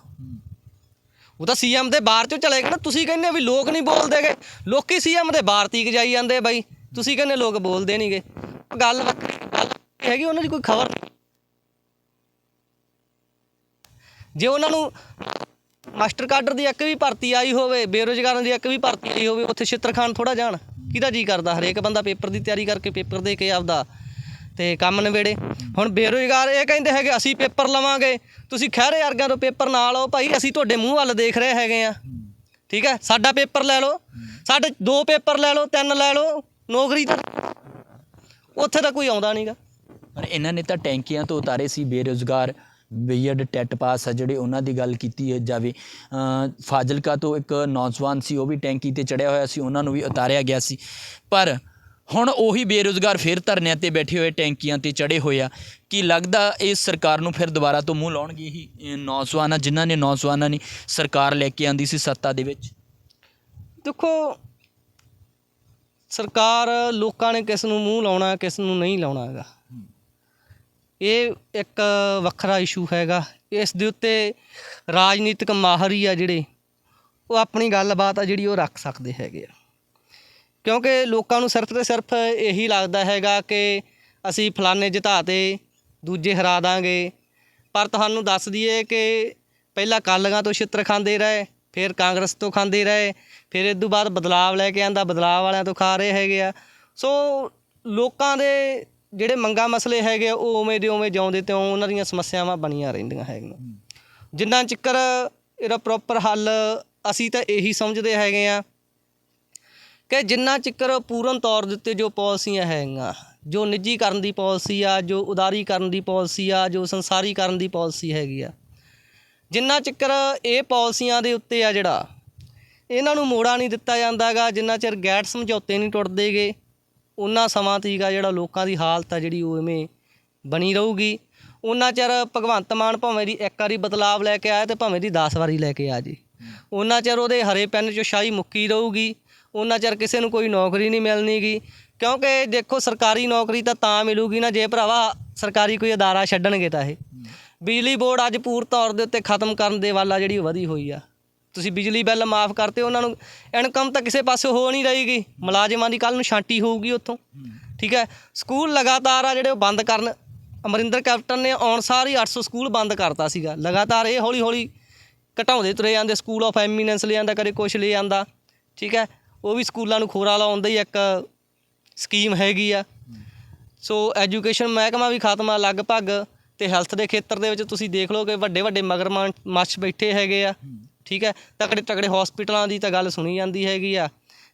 ਉਹ ਤਾਂ ਸੀਐਮ ਦੇ ਬਾਹਰ ਚੋਂ ਚਲੇ ਗਏ ਨਾ, ਤੁਸੀਂ ਕਹਿੰਦੇ ਵੀ ਲੋਕ ਨਹੀਂ ਬੋਲਦੇਗੇ ਲੋਕੀ ਸੀਐਮ ਦੇ ਬਾਹਰ ਤੀਕ ਜਾਈ ਜਾਂਦੇ ਬਾਈ। ਤੁਸੀਂ ਕਹਿੰਦੇ ਲੋਕ ਬੋਲਦੇ ਨਹੀਂਗੇ ਗੱਲ ਵੱਖਰੀ, ਗੱਲ ਹੈਗੀ, ਉਹਨਾਂ ਦੀ ਕੋਈ ਖਬਰ ਨਹੀਂ। ਜੇ ਉਹਨਾਂ ਨੂੰ ਮਾਸਟਰ ਕਾਡਰ ਦੀ ਇੱਕ ਵੀ ਭਰਤੀ ਆਈ ਹੋਵੇ, ਬੇਰੁਜ਼ਗਾਰਾਂ ਦੀ ਇੱਕ ਵੀ ਭਰਤੀ ਆਈ ਹੋਵੇ, ਉੱਥੇ ਛਿੱਤਰਖਾਨ ਥੋੜਾ ਜਾਣ। ਕਿਹਦਾ ਜੀ ਕਰਦਾ? ਹਰੇਕ ਬੰਦਾ ਪੇਪਰ ਦੀ ਤਿਆਰੀ ਕਰਕੇ ਪੇਪਰ ਦੇ ਕੇ ਆਪਦਾ ਤੇ ਕੰਮ ਨਵੇੜੇ ਹੁਣ ਬੇਰੁਜ਼ਗਾਰ ਇਹ ਕਹਿੰਦੇ ਹੈਗੇ, ਅਸੀਂ ਪੇਪਰ ਲਵਾਂਗੇ। ਤੁਸੀਂ ਖਹਿਰੇ ਵਰਗਿਆਂ ਤੋਂ ਪੇਪਰ ਨਾ ਲਓ ਭਾਈ, ਅਸੀਂ ਤੁਹਾਡੇ ਮੂੰਹ ਵੱਲ ਦੇਖ ਰਹੇ ਹੈਗੇ ਆ। ਠੀਕ ਹੈ? ਸਾਡਾ ਪੇਪਰ ਲੈ ਲਓ। ਸਾਡੇ ਦੋ ਪੇਪਰ ਲੈ ਲਓ, ਤਿੰਨ ਲੈ ਲਓ, ਨੌਕਰੀ ਤਾਂ ਉੱਥੇ ਤਾਂ ਕੋਈ ਆਉਂਦਾ ਨਹੀਂਗਾ ਪਰ ਇਹਨਾਂ ਨੇ ਤਾਂ ਟੈਂਕੀਆਂ ਤੋਂ ਉਤਾਰੇ ਸੀ ਬੇਰੁਜ਼ਗਾਰ। ਬੀਐਡ ਟੈਟ ਪਾਸ ਆ, ਜਿਹੜੇ ਉਹਨਾਂ ਦੀ ਗੱਲ ਕੀਤੀ ਹੈ ਜਾਵੇ। ਫਾਜ਼ਿਲਕਾ ਤੋਂ ਇੱਕ ਨੌਜਵਾਨ ਸੀ, ਉਹ ਵੀ ਟੈਂਕੀ ਤੇ ਚੜਿਆ ਹੋਇਆ ਸੀ, ਉਹਨਾਂ ਨੂੰ ਵੀ ਉਤਾਰਿਆ ਗਿਆ ਸੀ। ਪਰ ਹੁਣ ਉਹੀ ਬੇਰੁਜ਼ਗਾਰ ਫਿਰ ਧਰਨਿਆਂ ਤੇ ਬੈਠੇ ਹੋਏ ਟੈਂਕੀਆਂ ਤੇ ਚੜੇ ਹੋਏ ਆ। ਕੀ ਲੱਗਦਾ ਇਸ ਸਰਕਾਰ ਨੂੰ ਫਿਰ ਦੁਬਾਰਾ ਤੋਂ ਮੂੰਹ ਲਾਉਣਗੇ ਇਹੀ ਨੌਜਵਾਨਾਂ, ਜਿਨ੍ਹਾਂ ਨੇ ਨੌਜਵਾਨਾਂ ਨੇ ਸਰਕਾਰ ਲੈ ਕੇ ਆਂਦੀ ਸੀ ਸੱਤਾ ਦੇ ਵਿੱਚ? ਦੇਖੋ, ਸਰਕਾਰ ਲੋਕਾਂ ਨੇ ਕਿਸ ਨੂੰ ਮੂੰਹ ਲਾਉਣਾ, ਕਿਸ ਨੂੰ ਨਹੀਂ ਲਾਉਣਾ ਹੈਗਾ। ਇਹ ਇੱਕ ਵੱਖਰਾ ਇਸ਼ੂ ਹੈਗਾ। ਇਸ ਦੇ ਉੱਤੇ ਰਾਜਨੀਤਿਕ ਮਾਹਰ ਹੀ ਆ ਜਿਹੜੇ, ਉਹ ਆਪਣੀ ਗੱਲਬਾਤ ਆ ਜਿਹੜੀ ਉਹ ਰੱਖ ਸਕਦੇ ਹੈਗੇ ਆ। ਕਿਉਂਕਿ ਲੋਕਾਂ ਨੂੰ ਸਿਰਫ ਤੇ ਸਿਰਫ ਇਹੀ ਲੱਗਦਾ ਹੈਗਾ ਕਿ ਅਸੀਂ ਫਲਾਣੇ ਜਿਤਾ ਤੇ ਦੂਜੇ ਹਰਾ ਦਾਂਗੇ। ਪਰ ਤੁਹਾਨੂੰ ਦੱਸ ਦਈਏ ਕਿ ਪਹਿਲਾਂ ਕਾਲੀਆਂ ਤੋਂ ਛਿੱਤਰ ਖਾਂਦੇ ਰਹੇ ਫਿਰ ਕਾਂਗਰਸ ਤੋਂ ਖਾਂਦੇ ਰਹੇ ਫਿਰ ਇਸ ਤੋਂ ਬਾਅਦ ਬਦਲਾਵ ਲੈ ਕੇ ਆਂਦਾ ਬਦਲਾਵ ਵਾਲਿਆਂ ਤੋਂ ਖਾ ਰਹੇ ਹੈਗੇ ਆ। ਸੋ ਲੋਕਾਂ ਦੇ ਜਿਹੜੇ ਮੰਗਾ ਮਸਲੇ ਹੈਗੇ ਆ, ਉਹ ਉਵੇਂ ਦੇ ਉਵੇਂ ਜਿਉਂਦੇ ਤੇ ਉਹਨਾਂ ਦੀਆਂ ਸਮੱਸਿਆਵਾਂ ਬਣੀਆਂ ਰਹਿੰਦੀਆਂ ਹੈਗੀਆਂ। ਜਿੰਨਾ ਚਿੱਕਰ ਇਹਦਾ ਪ੍ਰੋਪਰ ਹੱਲ ਅਸੀਂ ਤਾਂ ਇਹੀ ਸਮਝਦੇ ਹੈਗੇ ਆ। ਕਿ ਜਿੰਨਾ ਚਿੱਕਰ ਪੂਰਨ ਤੌਰ ਦੇ ਉੱਤੇ ਜੋ ਪਾਲਿਸੀਆਂ ਹੈਗੀਆਂ, ਜੋ ਨਿੱਜੀਕਰਨ ਦੀ ਪਾਲਿਸੀ ਆ, ਜੋ ਉਦਾਰੀਕਰਨ ਦੀ ਪਾਲਿਸੀ ਆ, ਜੋ ਸੰਸਾਰੀਕਰਨ ਦੀ ਪਾਲਿਸੀ ਹੈਗੀ ਆ, ਜਿੰਨਾ ਚਿੱਕਰ ਇਹ ਪਾਲਿਸੀਆਂ ਦੇ ਉੱਤੇ ਆ ਜਿਹੜਾ, ਇਹਨਾਂ ਨੂੰ ਮੋੜਾ ਨਹੀਂ ਦਿੱਤਾ ਜਾਂਦਾਗਾ ਜਿੰਨਾ ਚਿਰ ਗੈਟ ਸਮਝੌਤੇ ਨਹੀਂ ਟੁੱਟਦੇਗੇ ਉਹਨਾਂ ਸਮਾਂ ਤੀਕ ਆ ਜਿਹੜਾ ਲੋਕਾਂ ਦੀ ਹਾਲਤ ਆ ਜਿਹੜੀ ਉਹ ਐਵੇਂ ਬਣੀ ਰਹੂਗੀ। ਉਹਨਾਂ ਚਿਰ ਭਗਵੰਤ ਮਾਨ ਭਾਵੇਂ ਦੀ ਇੱਕ ਵਾਰੀ ਬਦਲਾਵ ਲੈ ਕੇ ਆਇਆ ਤੇ ਭਾਵੇਂ ਦੀ 10 ਵਾਰੀ ਲੈ ਕੇ ਆ ਜੀ, ਉਹਨਾਂ ਚਿਰ ਉਹਦੇ ਹਰੇ ਪੈਨ 'ਚੋਂ ਸ਼ਾਹੀ ਮੁੱਕੀ ਰਹੂਗੀ ਉਹਨਾਂ ਚਿਰ ਕਿਸੇ ਨੂੰ ਕੋਈ ਨੌਕਰੀ ਨਹੀਂ ਮਿਲਣੀਗੀ ਕਿਉਂਕਿ ਦੇਖੋ ਸਰਕਾਰੀ ਨੌਕਰੀ ਤਾਂ ਤਾਂ ਮਿਲੂਗੀ ਨਾ, ਜੇ ਭਰਾਵਾ ਸਰਕਾਰੀ ਕੋਈ ਅਦਾਰਾ ਛੱਡਣਗੇ ਤਾਂ ਇਹ। ਬਿਜਲੀ ਬੋਰਡ ਅੱਜ ਪੂਰ ਤੌਰ ਦੇ ਉੱਤੇ ਖਤਮ ਕਰਨ ਦੇ ਵੱਲ ਆ ਜਿਹੜੀ ਉਹ ਵਧੀ ਹੋਈ ਆ। ਤੁਸੀਂ ਬਿਜਲੀ ਬਿੱਲ ਮਾਫ ਕਰਤੇ, ਉਹਨਾਂ ਨੂੰ ਇਨਕਮ ਤਾਂ ਕਿਸੇ ਪਾਸੇ ਹੋ ਨਹੀਂ ਰਹੀਗੀ ਮੁਲਾਜ਼ਮਾਂ ਦੀ ਕੱਲ ਨੂੰ ਛਾਂਟੀ ਹੋਊਗੀ ਉੱਥੋਂ। ਠੀਕ ਹੈ? ਸਕੂਲ ਲਗਾਤਾਰ ਆ ਜਿਹੜੇ ਉਹ ਬੰਦ ਕਰਨ। ਅਮਰਿੰਦਰ ਕੈਪਟਨ ਨੇ ਆਉਣ ਸਾਰ ਹੀ 800 ਸਕੂਲ ਬੰਦ ਕਰਤਾ ਸੀਗਾ। ਲਗਾਤਾਰ ਇਹ ਹੌਲੀ ਹੌਲੀ ਘਟਾਉਂਦੇ ਤੁਰੇ ਜਾਂਦੇ, ਸਕੂਲ ਆਫ ਐਮੀਨੈਂਸ ਲੈ ਜਾਂਦਾ ਕਦੇ ਕੁਛ ਲੈ ਜਾਂਦਾ ਠੀਕ ਹੈ? ਉਹ ਵੀ ਸਕੂਲਾਂ ਨੂੰ ਖੋਰਾ ਲਾਉਣ ਦੀ ਇੱਕ ਸਕੀਮ ਹੈਗੀ ਆ। ਸੋ ਐਜੂਕੇਸ਼ਨ ਮਹਿਕਮਾ ਵੀ ਖਤਮ ਆ ਲਗਭਗ ਤੇ ਹੈਲਥ ਦੇ ਖੇਤਰ ਦੇ ਵਿੱਚ ਤੁਸੀਂ ਦੇਖ ਲਓ ਕਿ ਵੱਡੇ ਵੱਡੇ ਮਗਰਮਾ ਮੱਛ ਬੈਠੇ ਹੈਗੇ ਆ, ਠੀਕ ਹੈ। ਤਕੜੇ ਤਕੜੇ ਹਸਪੀਟਲਾਂ ਦੀ ਤਾਂ ਗੱਲ ਸੁਣੀ ਜਾਂਦੀ ਹੈਗੀ ਆ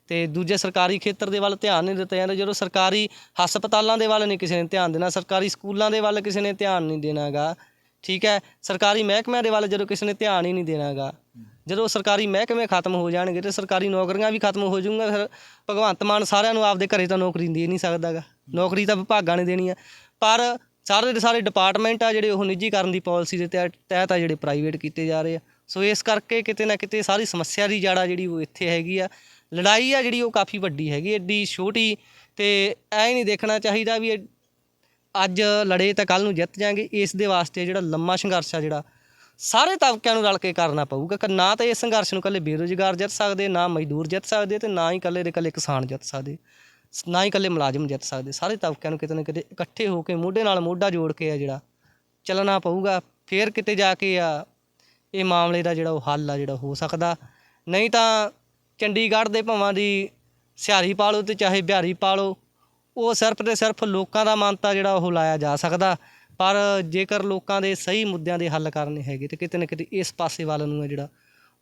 ਤੇ ਦੂਜੇ ਸਰਕਾਰੀ ਖੇਤਰ ਦੇ ਵੱਲ ਧਿਆਨ ਨਹੀਂ ਦਿੱਤਾ ਜਾਂਦਾ, ਜਦੋਂ ਸਰਕਾਰੀ ਹਸਪਤਾਲਾਂ ਦੇ ਵੱਲ ਨਹੀਂ ਕਿਸੇ ਨੇ ਧਿਆਨ ਦੇਣਾ, ਸਰਕਾਰੀ ਸਕੂਲਾਂ ਦੇ ਵੱਲ ਕਿਸੇ ਨੇ ਧਿਆਨ ਨਹੀਂ ਦੇਣਾਗਾ ਠੀਕ ਹੈ। ਸਰਕਾਰੀ ਮਹਿਕਮਿਆਂ ਦੇ ਵੱਲ ਜਦੋਂ ਕਿਸੇ ਨੇ ਧਿਆਨ ਹੀ ਨਹੀਂ ਦੇਣਾਗਾ ਜਦੋਂ ਸਰਕਾਰੀ ਮਹਿਕਮੇ ਖਤਮ ਹੋ ਜਾਣਗੇ ਤੇ ਸਰਕਾਰੀ ਨੌਕਰੀਆਂ ਵੀ ਖਤਮ ਹੋ ਜਾਊਗੀਆਂ ਫਿਰ ਭਗਵੰਤ ਮਾਨ ਸਾਰਿਆਂ ਨੂੰ ਆਪਦੇ ਘਰੇ ਤਾਂ ਨੌਕਰੀ ਦੇ ਨਹੀਂ ਸਕਦਾਗਾ। ਨੌਕਰੀ ਤਾਂ ਵਿਭਾਗਾਂ ਨੇ ਦੇਣੀ ਆ। ਪਰ ਸਾਰੇ ਦੇ ਸਾਰੇ ਡਿਪਾਰਟਮੈਂਟ ਆ ਜਿਹੜੇ ਉਹ ਨਿੱਜੀਕਰਨ ਦੀ ਪਾਲਿਸੀ ਦੇ ਤਹਿ- ਤਹਿਤ ਆ ਜਿਹੜੇ ਪ੍ਰਾਈਵੇਟ ਕੀਤੇ ਜਾ ਰਹੇ ਆ। ਸੋ ਇਸ ਕਰਕੇ ਕਿਤੇ ਨਾ ਕਿਤੇ ਸਾਰੀ ਸਮੱਸਿਆ ਦੀ ਜੜਾ ਜਿਹੜੀ ਉਹ ਇੱਥੇ ਹੈਗੀ ਆ। ਲੜਾਈ ਆ ਜਿਹੜੀ ਉਹ ਕਾਫੀ ਵੱਡੀ ਹੈਗੀ ਐਡੀ ਛੋਟੀ ਤੇ ਐ ਨਹੀਂ ਦੇਖਣਾ ਚਾਹੀਦਾ ਵੀ ਅੱਜ ਲੜੇ ਤਾਂ ਕੱਲ ਨੂੰ ਜਿੱਤ ਜਾਾਂਗੇ ਇਸ ਦੇ ਵਾਸਤੇ ਜਿਹੜਾ ਲੰਮਾ ਸੰਘਰਸ਼ ਆ ਜਿਹੜਾ ਸਾਰੇ ਤਬਕਿਆਂ ਨੂੰ ਰਲ ਕੇ ਕਰਨਾ ਪਊਗਾ ਕਿ ਨਾ ਤਾਂ ਇਸ ਸੰਘਰਸ਼ ਨੂੰ ਇਕੱਲੇ ਬੇਰੁਜ਼ਗਾਰ ਜਿੱਤ ਸਕਦੇ, ਨਾ ਮਜ਼ਦੂਰ ਜਿੱਤ ਸਕਦੇ ਤੇ ਨਾ ਹੀ ਇਕੱਲੇ ਦੇ ਇਕੱਲੇ ਕਿਸਾਨ ਜਿੱਤ ਸਕਦੇ, ਨਾ ਹੀ ਇਕੱਲੇ ਮੁਲਾਜ਼ਮ ਜਿੱਤ ਸਕਦੇ। ਸਾਰੇ ਤਬਕਿਆਂ ਨੂੰ ਕਿਤੇ ਨਾ ਕਿਤੇ ਇਕੱਠੇ ਹੋ ਕੇ ਮੋਢੇ ਨਾਲ ਮੋਢਾ ਜੋੜ ਕੇ ਆ ਜਿਹੜਾ ਚੱਲਣਾ ਪਊਗਾ। ਫੇਰ ਕਿਤੇ ਜਾ ਕੇ ਆ ਇਹ ਮਾਮਲੇ ਦਾ ਜਿਹੜਾ ਉਹ ਹੱਲ ਆ, ਜਿਹੜਾ ਹੋ ਸਕਦਾ। ਨਹੀਂ ਤਾਂ ਚੰਡੀਗੜ੍ਹ ਦੇ ਭਵਾਂ ਦੀ ਸਿਹਾਰੀ ਪਾ ਲਓ ਤੇ ਚਾਹੇ ਬਿਹਾਰੀ ਪਾ ਲਓ ਉਹ ਸਿਰਫ ਤੇ ਸਿਰਫ ਲੋਕਾਂ ਦਾ ਮੰਨਤਾ ਜਿਹੜਾ ਉਹ ਲਾਇਆ ਜਾ ਸਕਦਾ। ਪਰ ਜੇਕਰ ਲੋਕਾਂ ਦੇ ਸਹੀ ਮੁੱਦਿਆਂ ਦੇ ਹੱਲ ਕਰਨੇ ਹੈਗੇ ਤੇ ਕਿਤੇ ਨਾ ਕਿਤੇ ਇਸ ਪਾਸੇ ਵੱਲ ਨੂੰ ਹੈ ਜਿਹੜਾ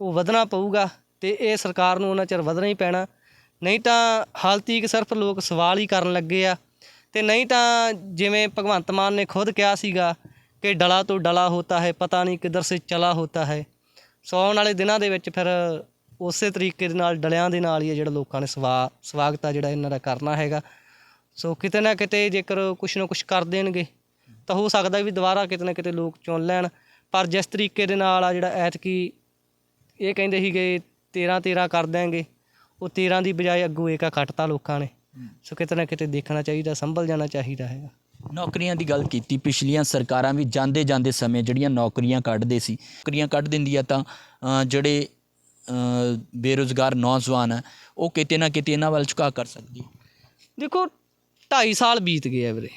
ਉਹ ਵਧਣਾ ਪਊਗਾ ਤੇ ਇਹ ਸਰਕਾਰ ਨੂੰ ਉਹਨਾਂ ਚਿਰ ਵਧਣਾ ਹੀ ਪੈਣਾ। ਨਹੀਂ ਤਾਂ ਹਾਲ ਤੀਕ ਸਿਰਫ ਲੋਕ ਸਵਾਲ ਹੀ ਕਰਨ ਲੱਗੇ ਆ ਤੇ ਨਹੀਂ ਤਾਂ ਜਿਵੇਂ ਭਗਵੰਤ ਮਾਨ ਨੇ ਖੁਦ ਕਿਹਾ ਸੀਗਾ ਕਿ ਡਲਾ ਤੋਂ ਡਲਾ ਹੋਤਾ ਹੈ, ਪਤਾ ਨਹੀਂ ਕਿੱਧਰ ਸੇ ਚਲਾ ਹੋਤਾ ਹੈ। ਸੋ ਆਉਣ ਵਾਲੇ ਦਿਨਾਂ ਦੇ ਵਿੱਚ ਫਿਰ ਉਸੇ ਤਰੀਕੇ ਦੇ ਨਾਲ, ਡਲਿਆਂ ਦੇ ਨਾਲ ਹੀ ਹੈ ਜਿਹੜਾ ਲੋਕਾਂ ਨੇ ਸਵਾ, ਸਵਾਗਤ ਆ ਜਿਹੜਾ ਇਹਨਾਂ ਦਾ ਕਰਨਾ ਹੈਗਾ। ਸੋ ਕਿਤੇ ਨਾ ਕਿਤੇ ਜੇਕਰ ਕੁਛ ਨਾ ਕੁਛ ਕਰ ਦੇਣਗੇ ਤਾਂ ਹੋ ਸਕਦਾ ਵੀ ਦੁਬਾਰਾ ਕਿਤੇ ਨਾ ਕਿਤੇ ਲੋਕ ਚੁਣ ਲੈਣ। ਪਰ ਜਿਸ ਤਰੀਕੇ ਦੇ ਨਾਲ ਆ ਜਿਹੜਾ ਐਤਕੀ ਇਹ ਕਹਿੰਦੇ ਸੀਗੇ 13 13 ਕਰ ਦਿਆਂਗੇ ਉਹ 13 ਦੀ ਬਜਾਏ ਅੱਗੋਂ ਏਕਾ ਕੱਟਤਾ ਲੋਕਾਂ ਨੇ। ਸੋ ਕਿਤੇ ਨਾ ਕਿਤੇ ਦੇਖਣਾ ਚਾਹੀਦਾ ਸੰਭਲ ਜਾਣਾ ਚਾਹੀਦਾ ਹੈਗਾ। ਨੌਕਰੀਆਂ ਦੀ ਗੱਲ ਕੀਤੀ ਪਿਛਲੀਆਂ ਸਰਕਾਰਾਂ ਵੀ ਜਾਂਦੇ ਜਾਂਦੇ ਸਮੇਂ ਜਿਹੜੀਆਂ ਨੌਕਰੀਆਂ ਕੱਢਦੇ ਸੀ ਨੌਕਰੀਆਂ ਕੱਢ ਦਿੰਦੀਆਂ ਤਾਂ ਅ, ਜਿਹੜੇ ਬੇਰੁਜ਼ਗਾਰ ਨੌਜਵਾਨ ਆ ਉਹ ਕਿਤੇ ਨਾ ਕਿਤੇ ਇਹਨਾਂ ਵੱਲ ਝੁਕਾ ਕਰ ਸਕਦੀ। ਦੇਖੋ 2.5 ਸਾਲ ਬੀਤ ਗਏ ਆ ਵੀਰੇ।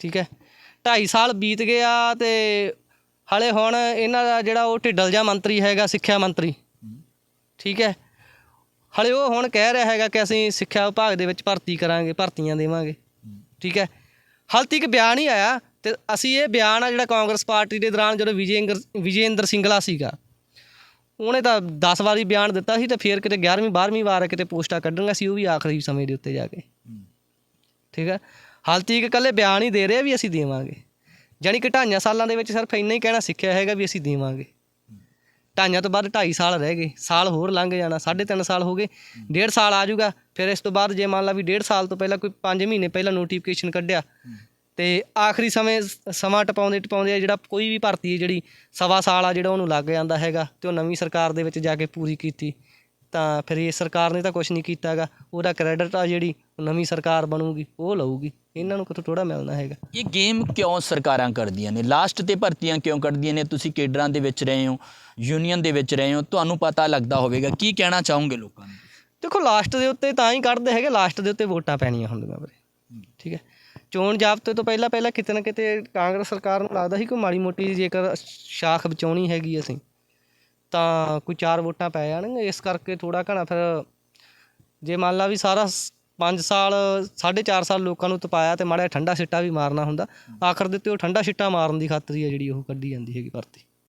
ਠੀਕ ਹੈ? 2.5 ਸਾਲ ਬੀਤ ਗਿਆ ਆ ਤੇ ਹਲੇ ਹੁਣ ਇਹਨਾਂ ਦਾ ਜਿਹੜਾ ਉਹ ਢਿੱਡਲ ਜਿਹਾ ਮੰਤਰੀ ਹੈਗਾ, ਸਿੱਖਿਆ ਮੰਤਰੀ। ਠੀਕ ਹੈ? ਹਲੇ ਉਹ ਹੁਣ ਕਹਿ ਰਿਹਾ ਹੈਗਾ ਕਿ ਅਸੀਂ ਸਿੱਖਿਆ ਵਿਭਾਗ ਦੇ ਵਿੱਚ ਭਰਤੀ ਕਰਾਂਗੇ, ਭਰਤੀਆਂ ਦੇਵਾਂਗੇ। ਠੀਕ ਹੈ? ਹਾਲ ਤੱਕ ਬਿਆਨ ਹੀ ਆਇਆ ਤੇ ਅਸੀਂ ਇਹ ਬਿਆਨ ਆ ਜਿਹੜਾ ਕਾਂਗਰਸ ਪਾਰਟੀ ਦੇ ਦੌਰਾਨ ਜਦੋਂ ਵਿਜੇਂਦਰ ਵਿਜੇਂਦਰ ਸਿੰਗਲਾ ਸੀਗਾ, ਉਹਨੇ ਤਾਂ 10 ਵਾਰੀ ਬਿਆਨ ਦਿੱਤਾ ਸੀ ਤੇ ਫਿਰ ਕਿਤੇ 11ਵੀਂ 12ਵੀਂ ਵਾਰ ਕਿਤੇ ਪੋਸਟਾਂ ਕੱਢਣੀਆਂ ਸੀ, ਉਹ ਵੀ ਆਖਰੀ ਸਮੇਂ ਦੇ ਉੱਤੇ ਜਾ ਕੇ। ਠੀਕ ਹੈ? ਹਾਲ ਤੀਕ ਇਕੱਲੇ ਬਿਆਨ ਹੀ ਦੇ ਰਹੇ ਵੀ ਅਸੀਂ ਦੇਵਾਂਗੇ। ਜਾਣੀ ਕਿ ਢਾਈਆਂ ਸਾਲਾਂ ਦੇ ਵਿੱਚ ਸਿਰਫ ਇੰਨਾ ਹੀ ਕਹਿਣਾ ਸਿੱਖਿਆ ਹੈਗਾ ਵੀ ਅਸੀਂ ਦੇਵਾਂਗੇ। ਢਾਈਆਂ ਤੋਂ ਬਾਅਦ 2.5 ਸਾਲ ਰਹਿ ਗਏ, ਸਾਲ ਹੋਰ ਲੰਘ ਜਾਣਾ 3.5 ਸਾਲ ਹੋ ਗਏ, ਡੇਢ ਸਾਲ ਆ ਜਾਊਗਾ, ਫਿਰ ਇਸ ਤੋਂ ਬਾਅਦ ਜੇ ਮੰਨ ਲਾ ਵੀ ਡੇਢ ਸਾਲ ਤੋਂ ਪਹਿਲਾਂ ਕੋਈ 5 ਮਹੀਨੇ ਪਹਿਲਾਂ ਨੋਟੀਫਿਕੇਸ਼ਨ ਕੱਢਿਆ, ਤੇ ਆਖਰੀ ਸਮੇਂ ਸਮਾਂ ਟਪਾਉਂਦੇ ਟਪਾਉਂਦੇ ਆ ਜਿਹੜਾ ਕੋਈ ਵੀ ਭਰਤੀ ਹੈ ਜਿਹੜੀ ਸਵਾ ਸਾਲ ਆ ਜਿਹੜਾ ਉਹਨੂੰ ਲੱਗ ਜਾਂਦਾ ਹੈਗਾ, ਤੇ ਉਹ ਨਵੀਂ ਸਰਕਾਰ ਦੇ ਵਿੱਚ ਜਾ ਕੇ ਪੂਰੀ ਕੀਤੀ, ਤਾਂ ਫਿਰ ਇਹ ਸਰਕਾਰ ਨੇ ਤਾਂ ਕੁਝ ਨਹੀਂ ਕੀਤਾਗਾ ਉਹਦਾ ਕ੍ਰੈਡਿਟ ਆ ਜਿਹੜੀ ਉਹ ਨਵੀਂ ਸਰਕਾਰ ਬਣੂਗੀ, ਉਹ ਲਊਗੀ। ਇਹਨਾਂ ਨੂੰ ਕਿਥੋਂ ਥੋੜਾ ਮਿਲਣਾ ਹੈਗਾ। ਇਹ ਗੇਮ ਕਿਉਂ ਸਰਕਾਰਾਂ ਕਰਦੀਆਂ ਨੇ? ਲਾਸਟ ਤੇ ਭਰਤੀਆਂ ਕਿਉਂ ਕੱਢਦੀਆਂ ਨੇ? ਤੁਸੀਂ ਕੇਡਰਾਂ ਦੇ ਵਿੱਚ ਰਹੇ ਹੋ ਯੂਨੀਅਨ ਦੇ ਵਿੱਚ ਰਹੇ ਹੋ ਤੁਹਾਨੂੰ ਪਤਾ ਲੱਗਦਾ ਹੋਵੇਗਾ। ਕੀ ਕਹਿਣਾ ਚਾਹੋਗੇ ਲੋਕਾਂ ਨੂੰ? ਦੇਖੋ ਲਾਸਟ ਦੇ ਉੱਤੇ ਤਾਂ ਹੀ ਕੱਢਦੇ ਹੈਗੇ ਲਾਸਟ ਦੇ ਉੱਤੇ ਵੋਟਾਂ ਪੈਣੀਆਂ ਹੁੰਦੀਆਂ ਵੀਰੇ। ਠੀਕ ਹੈ? ਚੋਣ ਜਾਬਤੇ ਤੋਂ ਪਹਿਲਾਂ ਪਹਿਲਾਂ ਕਿਤੇ ਨਾ ਕਿਤੇ ਕਾਂਗਰਸ ਸਰਕਾਰ ਨੂੰ ਲੱਗਦਾ ਸੀ ਕਿ ਮਾੜੀ ਮੋਟੀ ਜੇਕਰ ਸ਼ਾਖ ਬਚਾਉਣੀ ਹੈਗੀ ਅਸੀਂ ਤਾਂ ਕੋਈ ਚਾਰ ਵੋਟਾਂ ਪੈ ਜਾਣਗੀਆਂ। ਇਸ ਕਰਕੇ ਥੋੜਾ ਘਣਾ ਫਿਰ ਜੇ ਮੰਨ ਲਾ ਵੀ ਸਾਰਾ 5 ਸਾਲ 4.5 ਸਾਲ ਲੋਕਾਂ ਨੂੰ ਤਪਾਇਆ ਤੇ ਮਾੜਾ ਠੰਡਾ ਸਿੱਟਾ ਵੀ ਮਾਰਨਾ ਹੁੰਦਾ। ਆਖਰ ਦੇ ਉੱਤੇ ਉਹ ਠੰਡਾ ਸਿੱਟਾ ਮਾਰਨ ਦੀ ਖਾਤਰ ਹੀ ਹੈ ਜਿਹੜੀ ਉਹ ਕੱਢੀ ਜਾਂਦੀ ਹੈਗੀ ਭਰਤੀ।